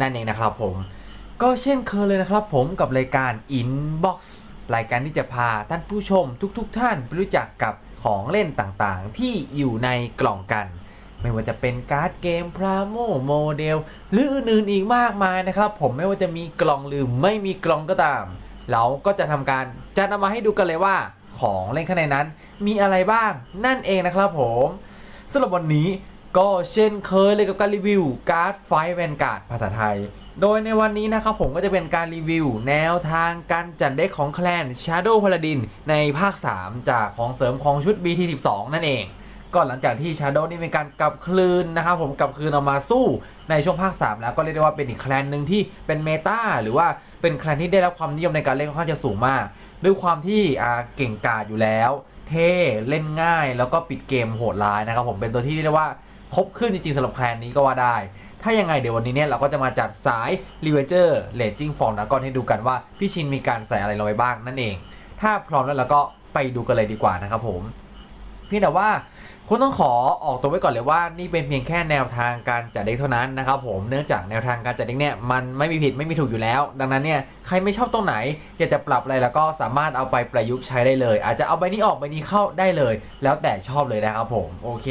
นั่นเองนะครับผม ก็เช่นเคยเลยนะครับผมกับรายการ Inbox รายการที่จะพาท่านผู้ชมทุกๆทท่านไปรู้จักกับของเล่นต่างๆ ที่อยู่ในกล่องกัน ไม่ว่าจะเป็นการ์ดเกมพราโมโมเดลหรืออื่นๆอีกมากมายนะครับ ผมไม่ว่าจะมีกล่องหรือไม่มีกล่องก็ตาม เราก็จะทำการจัดเอามาให้ดูกันเลยว่า ของเล่นข้างในนั้นมีอะไรบ้างนั่นเองนะครับผมสำหรับวันนี้ ก็เช่นเคยเลยกับการรีวิวการ์ดไฟแวนการ์ดภาษาไทย โดยในวันนี้นะครับผมก็จะเป็นการรีวิว แนวทางการจัดเด็กของแคลน Shadow Paladin ในภาค 3 จากของเสริมของชุด BT12 นั่นเอง ก็หลังจากที่ Shadow นี่เป็นการกลับคืนนะครับผมกลับคืนเอามาสู้ในช่วงภาค 3 แล้วก็เรียกได้ว่าเป็นอีกแคลนหนึ่งที่เป็นเมตาหรือว่าเป็นแคลนที่ได้รับความนิยมในการเล่นค่อนข้างจะสูงมาก ด้วยความที่อาเก่งกาจอยู่แล้ว เท่เล่นง่ายแล้วก็ปิดเกมโหดร้ายนะครับผมเป็นตัวที่เรียกได้ว่า ครบขึ้นจริงๆสำหรับแคลนนี้ก็ว่าได้ ถ้ายังไงเดี๋ยววันนี้เนี่ยเราก็จะมาจัดสาย r e v e n g e r l a g i n g Form นะก่อนให้ดูกันว่าพี่ชินมีการใส่อะไรลงไปบ้างนั่นเอง ถ้าพร้อมแล้วเราก็ไปดูกันเลยดีกว่านะครับผมเพียงแต่ว่าคุณต้องขอออกตัวไว้ก่อนเลยว่านี่เป็นเพียงแค่แนวทางการจัดเด็กเท่านั้นนะครับผมเนื่องจากแนวทางการจัดเด็กเนี่ยมันไม่มีผิดไม่มีถูกอยู่แล้ว ดังนั้นเนี่ยใครไม่ชอบตรงไหนอยากจะปรับอะไรแล้วก็สามารถเอาไปประยุกต์ใช้ได้เลย อาจจะเอาใบนี้ออกใบนี้เข้าได้เลย แล้วแต่ชอบเลยนะครับผมโอเค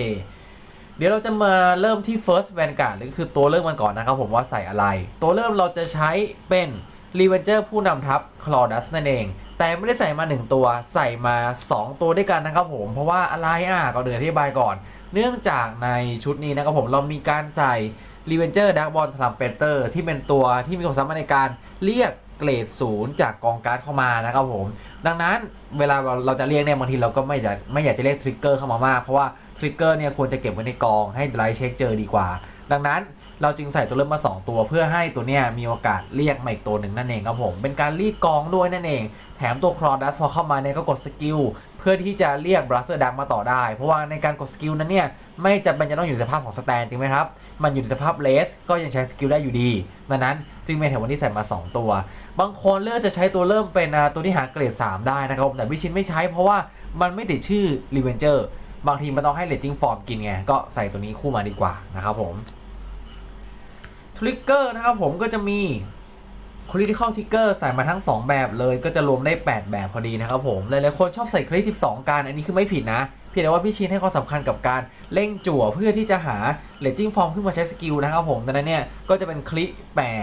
เดี๋ยวเราจะมาเริ่มที่ first vanguard หรือคือตัวเริ่มมันก่อนนะครับผมว่าใส่อะไร ตัวเริ่มเราจะใช้เป็น r e v e n g e r ผู้นำทัพ c l a u d u s นั่นเอง แต่ไม่ได้ใส่มา 1 ตัวใส่มา 2 ตัวด้วยกันนะครับผม เพราะว่าอะไรอะก็เดืออธิบายก่อน เนื่องจากในชุดนี้นะครับผมเรามีการใส่ r e v e n g e r Dark Ball Trumpeter ที่เป็นตัวที่มีความสามารถในการเรียกเกรดศูนย์จากกองการ์ดเข้ามานะครับผม ดังนั้นเวลาเราจะเรียกเนี่ยบางทีเราก็ไม่อยากไม่อยากจะเรียกทริกเกอร์เข้ามามากเพราะว่า ทริกเกอร์เนี่ยควรจะเก็บไว้ในกองให้ไลท์เช็คเจอดีกว่า ดังนั้นเราจึงใส่ตัวเริ่มมา 2 ตัว เพื่อให้ตัวเนี้ยมีโอกาสเรียกมาอีกตัวหนึ่งนั่นเองครับผม เป็นการรีดกองด้วยนั่นเอง แถมตัวครอดัสพอเข้ามาเนี่ยก็กดสกิลเพื่อที่จะเรียกบรัสเซอร์ดักมาต่อได้ เพราะว่าในการกดสกิลนั้นเนี่ยไม่จำเป็นจะต้องอยู่ในสภาพของสแตนจริงไหมครับ มันอยู่ในสภาพเลสก็ยังใช้สกิลได้อยู่ดี ดังนั้นจึงเป็นแถววันที่ใส่มา 2 ตัว บางคนเลือกจะใช้ตัวเริ่มเป็นตัวที่หาเกรด 3 ได้นะครับแต่วิชินไม่ใช้เพราะว่ามันไม่ติดชื่อ r e v e n g e r บางทีมันต้องให้ rating form กินไง ก็ใส่ตัวนี้คู่มาดีกว่านะครับผมทริกเกอร์นะครับผมก็จะมี critical trigger ใส่มาทั้ง 2 แบบเลยก็จะรวมได้ 8 แบบพอดีนะครับผม หลายๆคนชอบใส่คลิป12 การ อันนี้คือไม่ผิดนะ เพียงแต่ว่าพี่ชินให้ความสำคัญกับการเร่งจั่วเพื่อที่จะหา rating form ขึ้นมาใช้สกิลนะครับผมดังนั้นเนี่ย ก็จะเป็นคลิ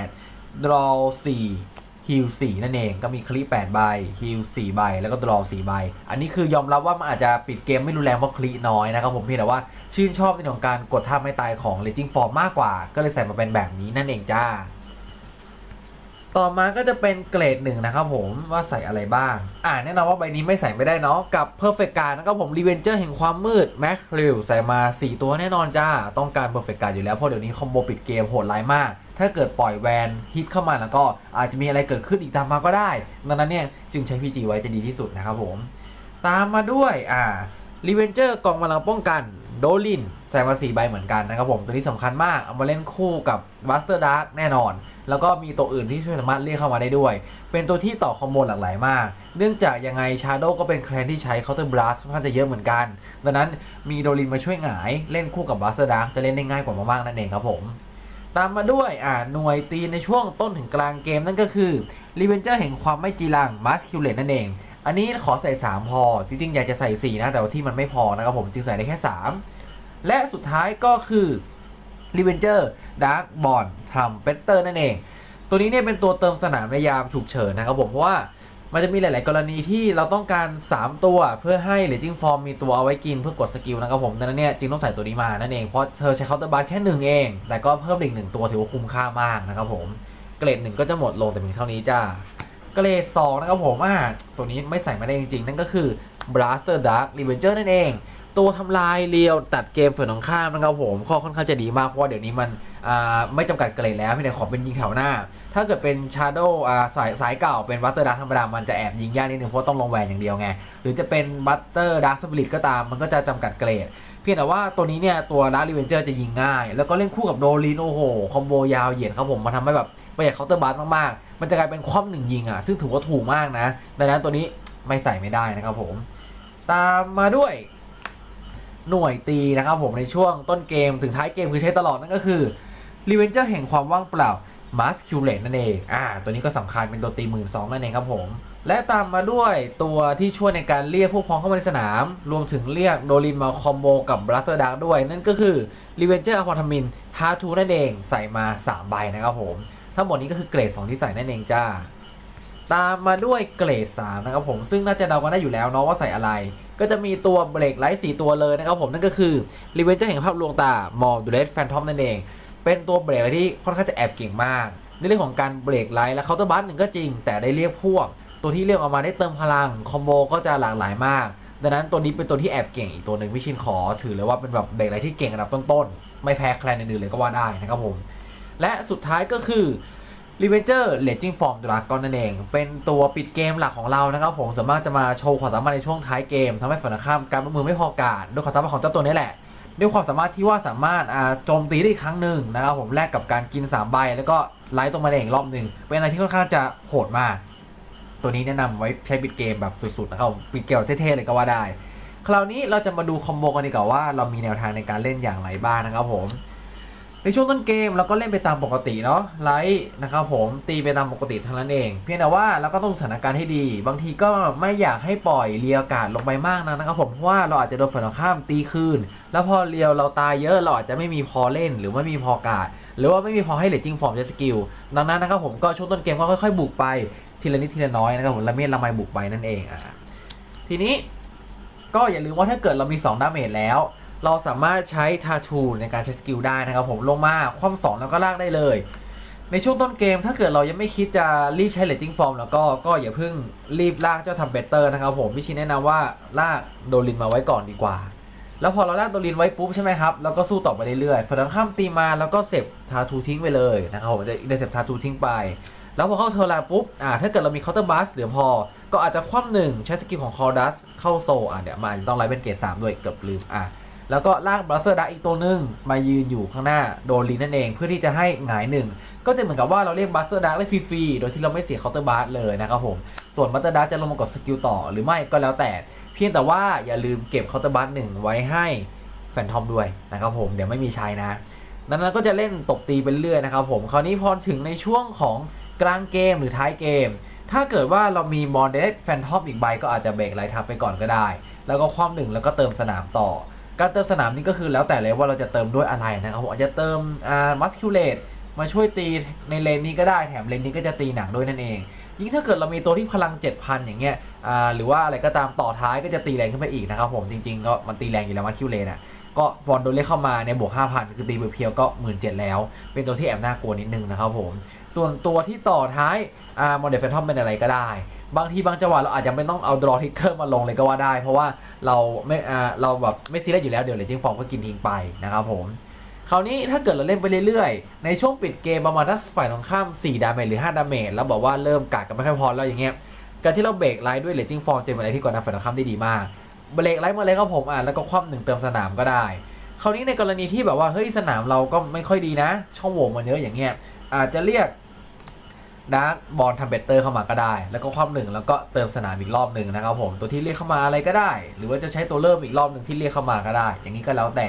8 draw 4 ฮิล4นั่นเองก็มีคลิป8ใบฮิล4ใบ แล้วก็ดรอ4ใบ อันนี้คือยอมรับว่ามันอาจจะปิดเกมไม่รุนแรงเพราะคลิน้อยนะครับผมเพียงแต่ว่าชื่นชอบในเรื่องของการกดท่าไม่ตายของ Raging Form มากกว่า ก็เลยใส่มาเป็นแบบนี้นั่นเองจ้า ต่อมาก็จะเป็นเกรดหนึ่งนะครับผมว่าใส่อะไรบ้าง อ่าแน่นอนว่าใบนี้ไม่ใส่ไม่ได้เนาะกับ Perfect Card นะครับผม Revenger แห่งความมืด Max r e w ใส่มา 4 ตัวแน่นอนจ้าต้องการ Perfect Card อยู่แล้วเพราะเดี๋ยวนี้คอมโบปิดเกมโหดร้ายมาก ถ้าเกิดปล่อยแวนฮิตเข้ามาแล้วก็อาจจะมีอะไรเกิดขึ้นอีกตามมาก็ได้ ดังนั้นเนี่ยจึงใช้ PG ไว้จะดีที่สุดนะครับผม ตามมาด้วยอ่า Revenger กองพลังป้องกันโดลินใส่มา4ใบเหมือนกันนะครับผม ตัวนี้สำคัญมาก เอามาเล่นคู่กับ Buster Dark แน่นอน แล้วก็มีตัวอื่นที่ช่วยสามารถเรียกเข้ามาได้ด้วย เป็นตัวที่ต่อคอมโบหลากหลายมาก เนื่องจากยังไง Shadow ก็เป็นแคลนที่ใช้ Counter Blast ค่อนข้างจะเยอะเหมือนกัน ดังนั้นมีโดลินมาช่วยหงายเล่นคู่กับ Buster Dark จะเล่นได้ง่ายกว่ามากๆนั่นเองครับผม ตามมาด้วยอ่าหน่วยตีในช่วงต้นถึงกลางเกมนั่นก็คือ r e v e n g e r แห่งความไม่จีรัง Masculate นั่นเอง อันนี้ขอใส่ 3 พอ จริงๆ อยากจะใส่ 4 นะ แต่ว่าที่มันไม่พอนะครับผมจึงใส่ได้แค่ 3 และสุดท้ายก็คือ r e v e n g e r Dark Bond Trumpeter นั่นเอง ตัวนี้เนี่ยเป็นตัวเติมสนามในยามฉุกเฉินนะครับผมเพราะว่า มันจะมีหลาย ๆ กรณีที่เราต้องการ 3 ตัวเพื่อให้เลจิ้งฟอร์มีตัวเอาไว้กินเพื่อกดสกิลนะครับผมดังนั้นเนี่ยจึงต้องใส่ตัวนี้มานั่นเองเพราะเธอใช้เคาน์เตอร์บาร์แค่หนึ่งเอง แต่ก็เพิ่มอีกหนึ่งตัวถือว่าคุ้มค่ามากนะครับผมเกรดหนึ่งก็จะหมดลงแต่เพียงเท่านี้จ้าเกรด2นะครับผมอะตัวนี้ไม่ใส่มาได้จริง ๆ นั่นก็คือ Blaster Dark Revenger นั่นเอง ตัวทำลายเรียวตัดเกมฝ่ายตรงข้ามนะครับผมก็ค่อนข้างจะดีมากเพราะเดี๋ยวนี้มันไม่จำกัดเกรดแล้วพี่เนี่ขอเป็นยิงแถวหน้า ถ้าเกิดเป็นชาร์โด่สายสายเก่าเป็นบัตเตอร์ดักธรรมดา มันจะแอบยิงยากนิดนึงเพราะต้องลงแหวนอย่างเดียวไง หรือจะเป็นบัตเตอร์ดักสปิริตก็ตาม มันก็จะจำกัดเกรด เพียงแต่ว่าตัวนี้เนี่ย ตัวดักรีเวนเจอร์จะยิงง่าย แล้วก็เล่นคู่กับโดลินโอ้โห คอมโบยาวเหยียดครับผมมาทำให้แบบประหยัดเคาน์เตอร์บัสมากๆ มันจะกลายเป็นคว่ำหนึ่งยิงอะซึ่งถือว่าถูกมากนะดังนั้นตัวนี้ไม่ใส่ไม่ได้นะครับผม ตามมาด้วย หน่วยตีนะครับผมในช่วงต้นเกมถึงท้ายเกมคือใช้ตลอดนั่นก็คือรีเวนเจอร์แห่งความว่างเปล่า m a s c u l a t e นั่นเองอ่าตัวนี้ก็สำคัญเป็นตัวตีหมื่นสองนั่นเองครับผม และตามมาด้วยตัวที่ช่วยในการเรียกผู้พ้องเข้ามาในสนาม รวมถึงเรียกโดลินมาคอมโบกับบลัสเตอร์ดักด้วย นั่นก็คือรีเวนเจอร์อควาทามินทาทูนั่นเองใส่มา 3 ใบนะครับผม ทั้งหมดนี้ก็คือเกรด 2 ที่ใส่นั่นเองจ้า ตามมาด้วยเกรด3นะครับผมซึ่งน่าจะเดากันได้อยู่แล้วเนาะว่าใส่อะไร ก็จะมีตัวเบรกไลท์4ตัวเลยนะครับผมนั่นก็คือรีเวนเจอร์แห่งภาพลวงตามอลดูเลสแฟนทอมนั่นเอง เป็นตัวเบรกที่ค่อนข้างจะแอบเก่งมากในเรื่องของการเบรกไลท์และเคาน์เตอร์บัสหนึ่งก็จริง แต่ได้เรียกพวก ตัวที่เรียกออกมาได้เติมพลังคอมโบก็จะหลากหลายมาก ดังนั้นตัวนี้เป็นตัวที่แอบเก่งอีกตัวหนึ่งพี่ชินขอ ถือเลยว่าเป็นแบบเบรกไลท์ที่เก่งอันดับต้นๆไม่แพ้ใครในอื่นๆเลยก็ว่าได้นะครับผมและสุดท้ายก็คือ r e v e n g e r Legend Form Dragon นั่นเอง เป็นตัวปิดเกมหลักของเรานะครับผมส่วนมากจะมาโชว์ความสามารถในช่วงท้ายเกมทำให้ฝ่ายตรงข้ามการประมือไม่พอการด้วยความสามารถของเจ้าตัวนี้แหละ ด้วยความสามารถที่ว่าสามารถโจมตีได้อีกครั้งหนึ่งนะครับผมแลกกับการกิน 3 ใบ แล้วก็ไลท์ตรงมาเองรอบหนึ่งเป็นอะไรที่ค่อนข้างจะโหดมาก ตัวนี้แนะนำไว้ใช้ปิดเกมแบบสุดๆนะครับผมปิดเกมเท่ๆเลยก็ว่าได้ คราวนี้เราจะมาดูคอมโบกันดีกว่าว่าเรามีแนวทางในการเล่นอย่างไรบ้างนะครับผม ในช่วงต้นเกมเราก็เล่นไปตามปกติเนาะไลท์นะครับผมตีไปตามปกติเท่านั้นเอง เพียงแต่ว่าเราก็ต้องสถานการณ์ให้ดี บางทีก็ไม่อยากให้ปล่อยเรียอากาศลงไปมากนะนะครับผมเพราะว่าเราอาจจะโดนฝ่ายตรงข้ามตีคืน แล้วพอเรียวเราตายเยอะเราอาจจะไม่มีพอเล่นหรือไม่มีพอการดหรือว่าไม่มีพอให้เลจิ้งฟอร์มใช้สกิลดังนั้นนะครับผมก็ช่วงต้นเกมก็ค่อยๆบุกไปทีละนิดทีละน้อยนะครับผมละเมียดละไมบุกไปนั่นเองอะทีนี้ก็อย่าลืมว่าถ้าเกิดเรามี2ดาเมจแล้ว เราสามารถใช้ทาทูในการใช้สกิลได้นะครับผมลงมาคว่ำสองแล้วก็ลากได้เลย ในช่วงต้นเกมถ้าเกิดเรายังไม่คิดจะรีบใช้เลตติ้งฟอร์มแล้วก็ก็อย่าเพิ่งรีบลากเจ้าทำเบเตอร์นะครับผมพี่ชินแนะนำว่าลากโดลินมาไว้ก่อนดีกว่า แล้วพอเราลากโดลินไว้ปุ๊บใช่ไหมครับแล้วก็สู้ต่อไปเรื่อยๆฝั่งตรงข้ามตีมาแล้วก็เสพทาทูทิ้งไปเลยนะครับผมจะได้เสพทาทูทิ้งไปแล้วพอเข้าเทอร์ลาปุ๊บ อ่า ถ้าเกิดเรามีเคาน์เตอร์บัสเหลือพอ ก็อาจจะคว่ำหนึ่งใช้สกิลของคอร์ดัสเข้าโซ อะเดี๋ยวมาต้องไล่เป็นเกรดสามด้วยเกือบลืม อะ แล้วก็ลากบลัสเตอร์ดักอีกตัวหนึ่งมายืนอยู่ข้างหน้าโดนลีนั่นเองเพื่อที่จะให้หงายหนึ่งก็จะเหมือนกับว่าเราเรียกบัสเตอร์ดักได้ฟรีๆโดยที่เราไม่เสียเคาน์เตอร์บัสเลยนะครับผม ส่วนบัสเตอร์ดักจะลงมากดสกิลต่อหรือไม่ก็แล้วแต่ เพียงแต่ว่าอย่าลืมเก็บเคาน์เตอร์บัสหนึ่งไว้ให้แฟนทอมด้วยนะครับผมเดี๋ยวไม่มีใช้นะดังนั้นก็จะเล่นตบตีไปเรื่อยนะครับผมคราวนี้พอถึงในช่วงของกลางเกมหรือท้ายเกม ถ้าเกิดว่าเรามีมอร์เดสแฟนทอมอีกใบก็อาจจะเบรกไลท์ทับไปก่อนก็ได้ แล้วก็คว่ำหนึ่งแล้วก็เติมสนามต่อ การเติมสนามนี่ก็คือแล้วแต่เลยว่าเราจะเติมด้วยอะไรนะครับผมอาจจะเติมอ่ามัสคิวเลตมาช่วยตีในเลนนี้ก็ได้แถมเลนนี้ก็จะตีหนักด้วยนั่นเอง ยิ่งถ้าเกิดเรามีตัวที่พลัง 7,000 อย่างเงี้ยอ่าหรือว่าอะไรก็ตามต่อท้ายก็จะตีแรงขึ้นไปอีกนะครับผมจริงๆก็มันตีแรงอยู่แล้วมัสคิวเลตอะก็บอลโดนเรียกเข้ามาในบวก 5,000 คือตีเพียวก็ 17,000 แล้ว เป็นตัวที่แอบน่ากลัวนิดนึงนะครับผม ส่วนตัวที่ต่อท้ายอ่าโมเดลแฟนทอมเป็นอะไรก็ได้ บางทีบางจังหวะเราอาจจะไม่ต้องเอาดรอทิกเกอร์มาลงเลยก็ว่าได้ เพราะว่าเราไม่อ่าเราแบบไม่ซีเรียสอยู่แล้วเดี๋ยวเลจิงฟอร์มก็กินทิ้งไปนะครับผมคราวนี้ถ้าเกิดเราเล่นไปเรื่อยๆ ในช่วงปิดเกมประมาณถ้าฝ่ายตรงข้าม 4 ดาเมจหรือ 5 ดาเมจแล้วบอกว่าเริ่มกากกันไม่ค่อยพอแล้วอย่างเงี้ยการที่เราเบรกไลท์ด้วยเลจิงฟอร์มจะเป็นอะไรที่กดดันฝ่ายตรงข้ามได้ดีมากเบรกไลท์มาเลยครับผมอะแล้วก็คว่ำหนึ่งเติมสนามก็ได้ คราวนี้ในกรณีที่แบบว่าเฮ้ยสนามเราก็ไม่ค่อยดีนะ ช่องโหว่มันเยอะอย่างเงี้ยอาจจะเรียก นะบอลทำเบตเตอร์เข้ามาก็ได้ แล้วก็ความหนึ่งแล้วก็เติมสนามอีกรอบหนึ่งนะครับผมตัวที่เรียกเข้ามาอะไรก็ได้ หรือว่าจะใช้ตัวเริ่มอีกรอบหนึ่งที่เรียกเข้ามาก็ได้ อย่างนี้ก็แล้วแต่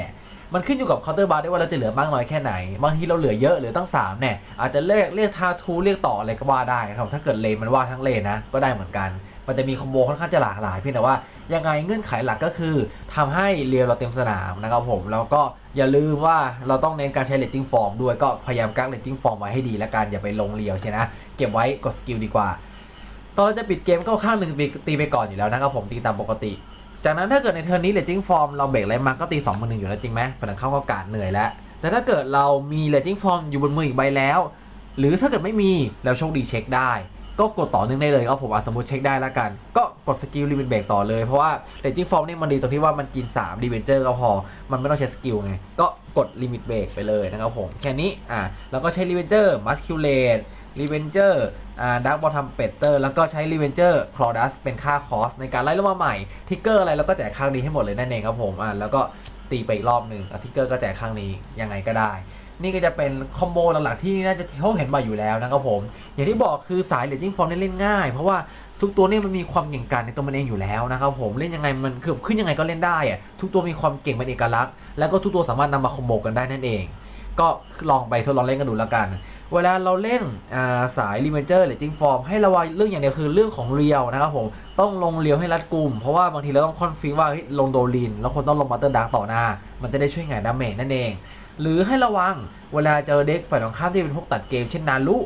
มันขึ้นอยู่กับเคาน์เตอร์บาร์ได้ว่าเราจะเหลือมากน้อยแค่ไหน บางทีเราเหลือเยอะเหลือตั้ง3เนี่ยอาจจะเรียกเรียกทาทูเรียกต่ออะไรก็ว่าได้นะครับถ้าเกิดเลนมันว่าทั้งเลนนะก็ได้เหมือนกัน มันจะมีคอมโบค่อนข้างจะหลากหลายเพียงแต่ว่ายังไงเงื่อนไขหลักก็คือทำให้เรียวเราเต็มสนามนะครับผมแล้วก็อย่าลืมว่าเราต้องเน้นการใช้เลตติ้งฟอร์มด้วยก็พยายามกักเลตติ้งฟอร์มไว้ให้ดีแล้วกันอย่าไปลงเรียวใช่นะเก็บไว้กดสกิลดีกว่า ตอนเราจะปิดเกมก็ข้างหนึ่งตีตีไปก่อนอยู่แล้วนะครับผมตีตามปกติ จากนั้นถ้าเกิดในเทอร์นนี้เลตติ้งฟอร์มเราเบรกอะไรมาก็ตี2มือหนึ่งอยู่แล้วจริงไหมฝั่งเข้าก็กาดเหนื่อยแล้วแต่ถ้าเกิดเรามีเลตติ้งฟอร์มอยู่บนมืออีกใบแล้ว หรือถ้าเกิดไม่มีแล้วโชคดีเช็คได้ ก็กดต่อเนื่องได้เลยก็ผมอะสมมติเช็คได้แล้วกัน ก็กดสกิลลิมิตเบรกต่อเลย เพราะว่าเ a จิ้งฟอร์มเนี่ยมันดีตรงที่ว่ามันกิน3ดีเวนเจอร์ก็พอ มันไม่ต้องใช้สกิลไง ก็กดลิมิตเบรกไปเลยนะครับผม แค่นี้อะแล้วก็ใช้รีเวนเจอร์มัสคิวเลตรีเวนเจอร์อ่าดักบอท m มเปเตอร์ แล้วก็ใช้รีเวนเจอร์คลอดัสเป็นค่าคอสในการไล่ลงมาใหม่ ทิกเกอร์อะไรแล้วก็แจกข้างนี้ให้หมดเลยนั่นเองครับผมอะแล้วก็ตีไปอีกรอบหนึ่งทิกเกอร์ก็แจกข้างนี้ยังไงก็ได้ นี่ก็จะเป็นคอมโบหลักๆที่น่าจะเขาเห็นมาอยอยู่แล้วนะครับผม อย่างที่บอกคือสายเลจิ้งฟอร์มเล่นง่าย เพราะว่าทุกตัวเนี่ยมันมีความเก่งกาจในตัวมันเองอยู่แล้วนะครับผมเล่นยังไงมันคือขึ้นยังไงก็เล่นได้อะทุกตัวมีความเก่งเป็นเอกลักษณ์แล้วก็ทุกตัวสามารถนำมาคอมโบกันได้นั่นเอง ก็ลองไปทดลองเล่นกันดูแล้วกัน เวลาเราเล่นาสายรีเวนเจอร์หรือจิงฟอร์มให้ระวังเรื่องอย่างเดียวคือเรื่องของเรียวนะครับผมต้องลงเรียวให้รัดกลุ่มเพราะว่าบางทีเราต้องคอนฟิกว่าลงโดลิน แล้วคนต้องลงมาเตอร์ดักต่อหน้า มันจะได้ช่วยงดาเมจนั่นเอง หรือให้ระวังเวลาเจอเด็กฝ่ายตรงข้ามที่เป็นพวกตัดเกมเช่นนารุ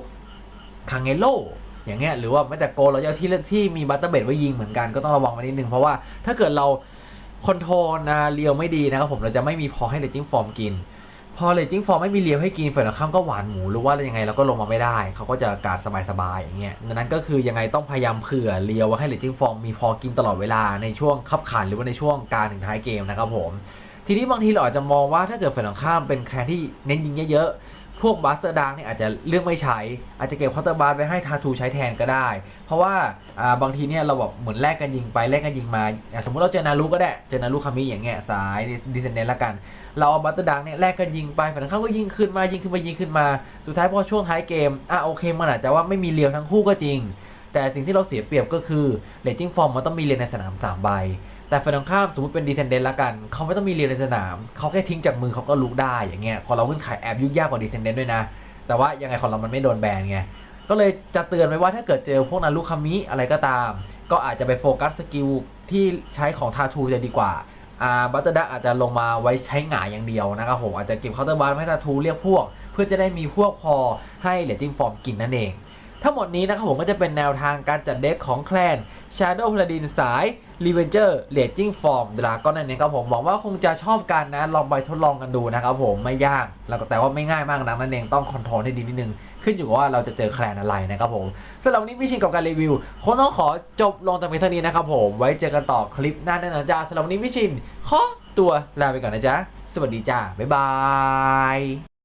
คังเอโลอย่างเงี้ยหรือว่าแม้แต่โกเราจะที่ที่มีบัตเตอร์เบดไว้ยิงเหมือนกันก็ต้องระวังไว้นิดนึงเพราะว่าถ้าเกิดเราคอนโทรลนะเรียวไม่ดีนะครับผมเราจะไม่มีพอให้เลจิ้งฟอร์มกิน พอเลจิ้งฟอร์มไม่มีเลียวให้กินฝ่ายตรงข้ามก็หวานหมูหรือว่ายังไงเราก็ลงมาไม่ได้ เขาก็จะการสบายๆอย่างเงี้ยดังนั้นก็คือยังไงต้องพยายามเผื่อเลียวไว้ให้เลจิ้งฟอร์มมีพอกินตลอดเวลาในช่วงขับขันหรือว่าในช่วงการถึงท้ายเกมนะครับผม ทีนี้บางทีเราอาจจะมองว่าถ้าเกิดฝ่ายตรงข้ามเป็นแคนที่เน้นยิงเยอะๆ พวกบัสเตอร์ดังเนี่ยอาจจะเลือกไม่ใช้ อาจจะเก็บคาน์เตอร์บาร์ไว้ให้ทาทูใช้แทนก็ได้ เพราะว่าบางทีเนี่ยเราแบบเหมือนแลกกันยิงไปแลกกันยิงมา สมมติเราเจอนารุก็ได้ เจอนารุคามิอย่างเงี้ยสายดิเซนเนนละกัน เราเอาบัตเตอร์ดังเนี่ยแลกกันยิงไปฝ่ายตรงข้ามก็ยิงขึ้นมายิงขึ้นมายิงขึ้นมา สุดท้ายพอช่วงท้ายเกม อะโอเคมันอาจจะว่าไม่มีเลียวทั้งคู่ก็จริง แต่สิ่งที่เราเสียเปรียบก็คือเลตติ้งฟอร์มมันต้องมีเรียนในสนามสามใบ แต่ฝ่ายตรงข้ามสมมติเป็นดีเซนเดนละกัน เขาไม่ต้องมีเรียนในสนาม เขาแค่ทิ้งจากมือเขาก็ลุกได้อย่างเงี้ยของเราขึ้นขายแอบยุ่งยากกว่าดีเซนเดนด้วยนะ แต่ว่ายังไงของเรามันไม่โดนแบนไงก็เลยจะเตือนไว้ว่าถ้าเกิดเจอพวกนารุคามิอะไรก็ตาม ก็อาจจะไปโฟกัสสกิลที่ใช้ของทาทูจะดีกว่าอ่าบัตเตอร์ดักอาจจะลงมาไว้ใช้หงายอย่างเดียวนะครับผมอาจจะเก็บเคาน์เตอร์บาร์ให้ทาทูเรียกพวก เพื่อจะได้มีพวกพอให้เลตติ้งฟอร์มกินนั่นเอง ทั้งหมดนี้นะครับผมก็จะเป็นแนวทางการจัดเด็กของแคลน Shadow Paladin สาย Revenger Raging Form Dragon นั่นเองครับผมหวังว่าคงจะชอบกันนะ ลองไปทดลองกันดูนะครับผมไม่ยากแล้วก็แต่ว่าไม่ง่ายมากนักนั่นเองต้องคอนโทรลให้ดีนิดนึง ขึ้นอยู่ว่าเราจะเจอแคลนอะไรนะครับผมสำหรับวันนี้พี่ชินกับการรีวิวคงต้องขอจบลงแต่เพียงเท่านี้นะครับผมไว้เจอกันต่อคลิปหน้าแน่นอนจ้าสำหรับวันนี้พี่ชินขอตัวลาไปก่อนนะจ๊ะสวัสดีจ้าบ๊ายบาย